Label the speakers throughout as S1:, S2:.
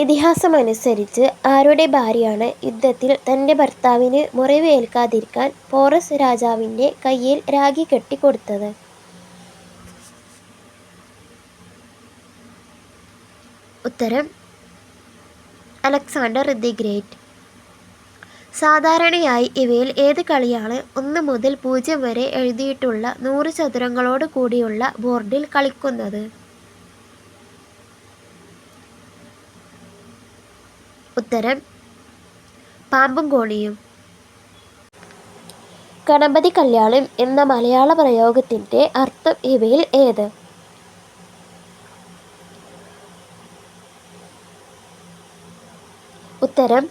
S1: ഇതിഹാസമനുസരിച്ച് ആരുടെ ഭാര്യയാണ് യുദ്ധത്തിൽ തന്റെ ഭർത്താവിന് മുറിവേൽക്കാതിരിക്കാൻ പോറസ് രാജാവിന്റെ കയ്യിൽ രാഖി കെട്ടിക്കൊടുത്തത്? ഉത്തരം അലക്സാണ്ടർ ദി ഗ്രേറ്റ്. സാധാരണയായി ഇവയിൽ ഏത് കളിയാണ് ഒന്ന് മുതൽ പൂജ്യം വരെ എഴുതിയിട്ടുള്ള നൂറ് ചതുരങ്ങളോട് കൂടിയുള്ള ബോർഡിൽ കളിക്കുന്നത്? ഉത്തരം പാമ്പും കോണിയും. ഗണപതി കല്യാണം എന്ന മലയാള പ്രയോഗത്തിന്റെ അർത്ഥം ഇവയിൽ ഏത്? ഉത്തരം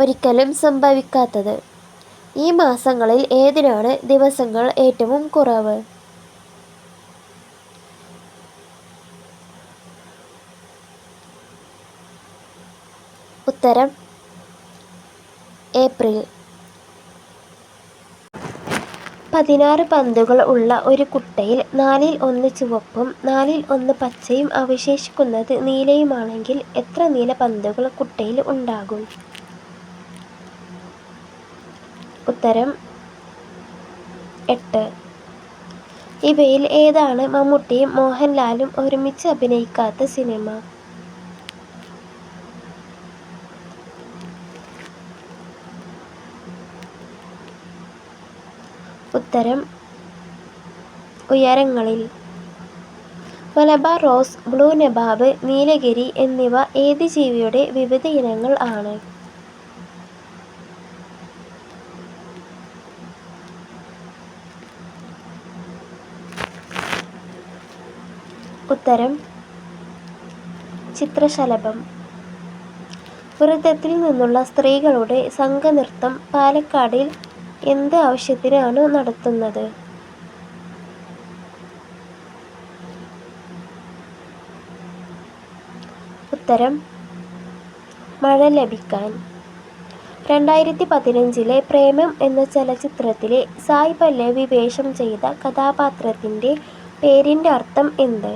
S1: ഒരിക്കലും സംഭവിക്കാത്തത്. ഈ മാസങ്ങളിൽ ഏതിനാണ് ദിവസങ്ങൾ ഏറ്റവും കുറവ്? ഉത്തരം ഏപ്രിൽ. പതിനാറ് പന്തുകൾ ഉള്ള ഒരു കുട്ടയിൽ നാലിൽ ഒന്ന് ചുവപ്പും നാലിൽ ഒന്ന് പച്ചയും അവശേഷിക്കുന്നത് നീലയുമാണെങ്കിൽ എത്ര നീല പന്തുകൾ കുട്ടയിൽ ഉണ്ടാകും? ഉത്തരം എട്ട്. ഇവയിൽ ഏതാണ് മമ്മൂട്ടിയും മോഹൻലാലും ഒരുമിച്ച് അഭിനയിക്കാത്ത സിനിമ? ഉത്തരം ഉയരങ്ങളിൽ. മലബാർ റോസ്, ബ്ലൂ നബാബ് നീലഗിരി എന്നിവ ഏത് ജീവിയുടെ വിവിധ ഇനങ്ങൾ ആണ്? ഉത്തരം ചിത്രശലഭം. വൃത്തത്തിൽ നിന്നുള്ള സ്ത്രീകളുടെ സംഘനൃത്തം പാലക്കാടിൽ എന്ത് ആവശ്യത്തിനാണ് നടത്തുന്നത്? ഉത്തരം മഴ ലഭിക്കാൻ. രണ്ടായിരത്തി പതിനഞ്ചിലെ പ്രേമം എന്ന ചലച്ചിത്രത്തിലെ സായ് പല്ലവി വേഷം ചെയ്ത കഥാപാത്രത്തിന്റെ പേരിന്റെ അർത്ഥം എന്ത്?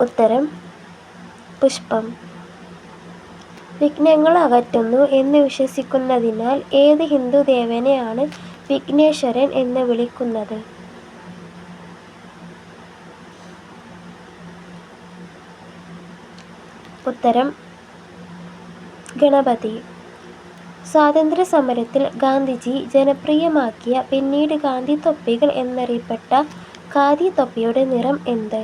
S1: ഉത്തരം പുഷ്പം. വിഘ്നങ്ങൾ അകറ്റുന്നു എന്ന് വിശ്വസിക്കുന്നതിനാൽ ഏത് ഹിന്ദു ദേവനെയാണ് വിഘ്നേശ്വരൻ എന്ന് വിളിക്കുന്നത്? ഉത്തരം ഗണപതി. സ്വാതന്ത്ര്യ സമരത്തിൽ ഗാന്ധിജി ജനപ്രിയമാക്കിയ പിന്നീട് ഗാന്ധി തൊപ്പികൾ എന്നറിയപ്പെട്ട ഖാദി തൊപ്പിയുടെ നിറം എന്ത്?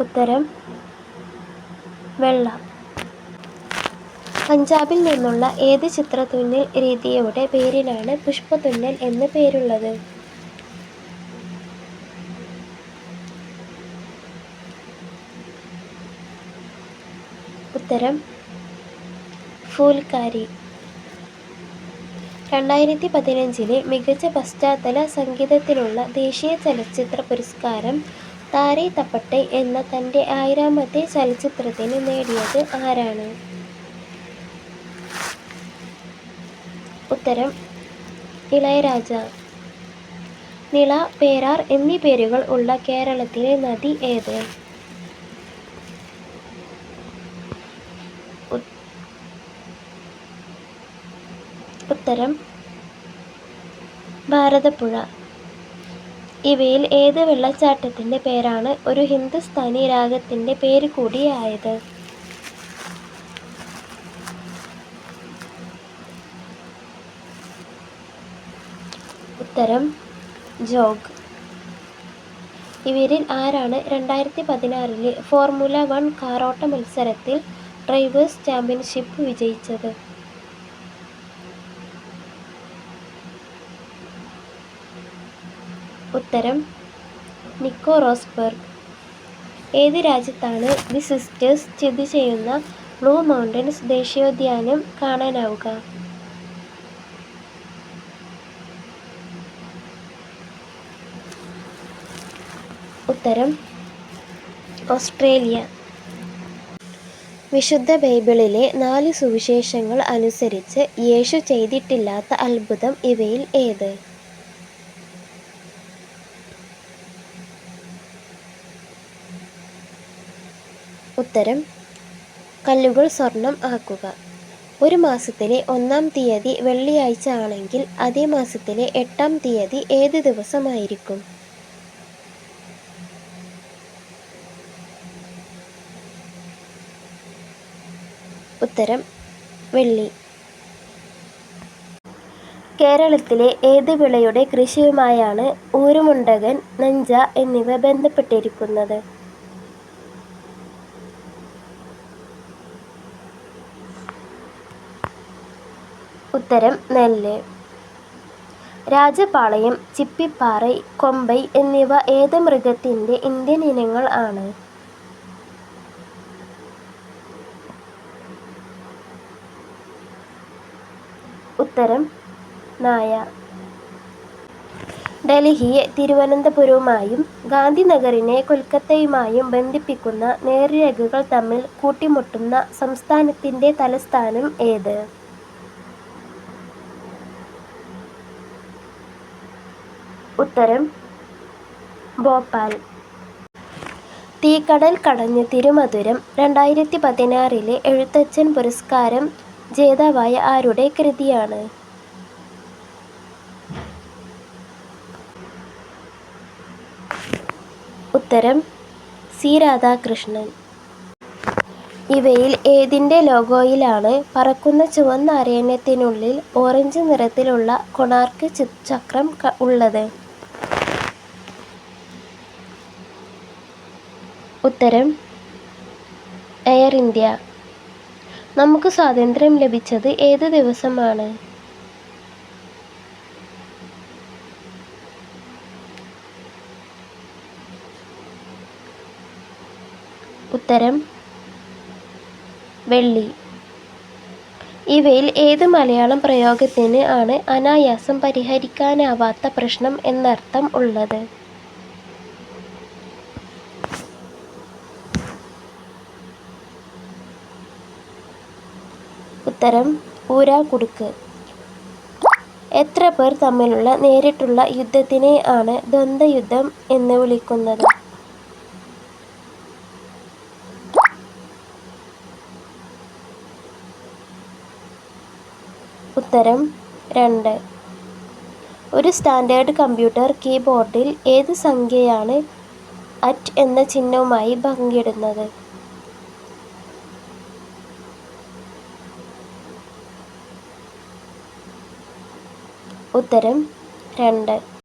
S1: ഉത്തരം വെള്ള. പഞ്ചാബിൽ നിന്നുള്ള ഏത് ചിത്രത്തുന്നൽ രീതിയുടെ പേരിലാണ് പുഷ്പത്തുന്നൽ എന്ന് പേരുള്ളത്? ഉത്തരം ഫൂൽക്കാരി. രണ്ടായിരത്തി പതിനഞ്ചിലെ മികച്ച പശ്ചാത്തല സംഗീതത്തിനുള്ള ദേശീയ ചലച്ചിത്ര പുരസ്കാരം താരെ തപ്പട്ടെ എന്ന തന്റെ ആയിരാമത്തെ ചലച്ചിത്രത്തിന് നേടിയത് ആരാണ്? ഉത്തരം ഇളയരാജ. നിള, പേരാർ എന്നീ പേരുകൾ ഉള്ള കേരളത്തിലെ നദി ഏത്? ഉത്തരം ഭാരതപ്പുഴ. ഇവയിൽ ഏത് വെള്ളച്ചാട്ടത്തിന്റെ പേരാണ് ഒരു ഹിന്ദുസ്ഥാനി രാഗത്തിന്റെ പേര് കൂടിയായത് ഉത്തരം ജോഗ്. ഇവരിൽ ആരാണ് രണ്ടായിരത്തി പതിനാറിലെ ഫോർമുല വൺ കാറോട്ട മത്സരത്തിൽ ഡ്രൈവേഴ്സ് ചാമ്പ്യൻഷിപ്പ് വിജയിച്ചത്? ഉത്തരം നിക്കോ റോസ്ബർഗ് ഏത് രാജ്യത്താണ് ദി സിസ്റ്റേഴ്സ് സ്ഥിതി ചെയ്യുന്ന ബ്ലൂ മൗണ്ടൻസ് ദേശീയോദ്യാനം കാണാനാവുക? ഉത്തരം ഓസ്ട്രേലിയ. വിശുദ്ധ ബൈബിളിലെ നാല് സുവിശേഷങ്ങൾ അനുസരിച്ച് യേശു ചെയ്തിട്ടില്ലാത്ത അത്ഭുതം ഇവയിൽ ഏത്? ഉത്തരം കല്ലുകൾ സ്വർണം ആക്കുക. ഒരു മാസത്തിലെ ഒന്നാം തീയതി വെള്ളിയാഴ്ച ആണെങ്കിൽ അതേ മാസത്തിലെ എട്ടാം തീയതി ഏത് ദിവസമായിരിക്കും? ഉത്തരം വെള്ളി. കേരളത്തിലെ ഏത് വിളയുടെ കൃഷിയുമായാണ് ഊരുമുണ്ടകൻ, നഞ്ച എന്നിവ ബന്ധപ്പെട്ടിരിക്കുന്നത്? ഉത്തരം നെല്ല്. രാജപാളയം, ചിപ്പിപ്പാറൈ, കൊമ്പൈ എന്നിവ ഏത് മൃഗത്തിന്റെ ഇന്ത്യൻ ഇനങ്ങൾ ആണ്? ഉത്തരം നായ. ഡൽഹിയെ തിരുവനന്തപുരവുമായും ഗാന്ധിനഗറിനെ കൊൽക്കത്തയുമായും ബന്ധിപ്പിക്കുന്ന നേർരേഖകൾ തമ്മിൽ കൂട്ടിമുട്ടുന്ന സംസ്ഥാനത്തിന്റെ തലസ്ഥാനം ഏത്? ഉത്തരം ഭോപ്പാൽ. തീക്കടൽ കടഞ്ഞ് തിരുമധുരം രണ്ടായിരത്തി പതിനാറിലെ എഴുത്തച്ഛൻ പുരസ്കാരം ജേതാവായ ആരുടെ കൃതിയാണ്? ഉത്തരം സി. രാധാകൃഷ്ണൻ. ഇവയിൽ ഏതിന്റെ ലോഗോയിലാണ് പറക്കുന്ന ചുവന്ന അരയണ്യത്തിനുള്ളിൽ ഓറഞ്ച് നിറത്തിലുള്ള കൊണാർക്ക് ചക്രം ഉള്ളത്? ഉത്തരം എയർ ഇന്ത്യ. നമുക്ക് സ്വാതന്ത്ര്യം ലഭിച്ചത് ഏത് ദിവസമാണ്? ഉത്തരം വെള്ളി. ഇവയിൽ ഏത് മലയാളം പ്രയോഗത്തിന് ആണ് അനായാസം പരിഹരിക്കാനാവാത്ത പ്രശ്നം എന്നർത്ഥം ഉള്ളത്? ഉത്തരം ഊരാ കുടുക്ക് എത്ര പേർ തമ്മിലുള്ള നേരിട്ടുള്ള യുദ്ധത്തിനെ ആണ് ദ്വന്ദ്വയുദ്ധം എന്ന് വിളിക്കുന്നത്? ഉത്തരം രണ്ട്. ഒരു സ്റ്റാൻഡേർഡ് കമ്പ്യൂട്ടർ കീബോർഡിൽ ഏത് സംഖ്യയാണ് അറ്റ് എന്ന ചിഹ്നവുമായി പങ്കിടുന്നത്? ഉത്തരം രണ്ട്.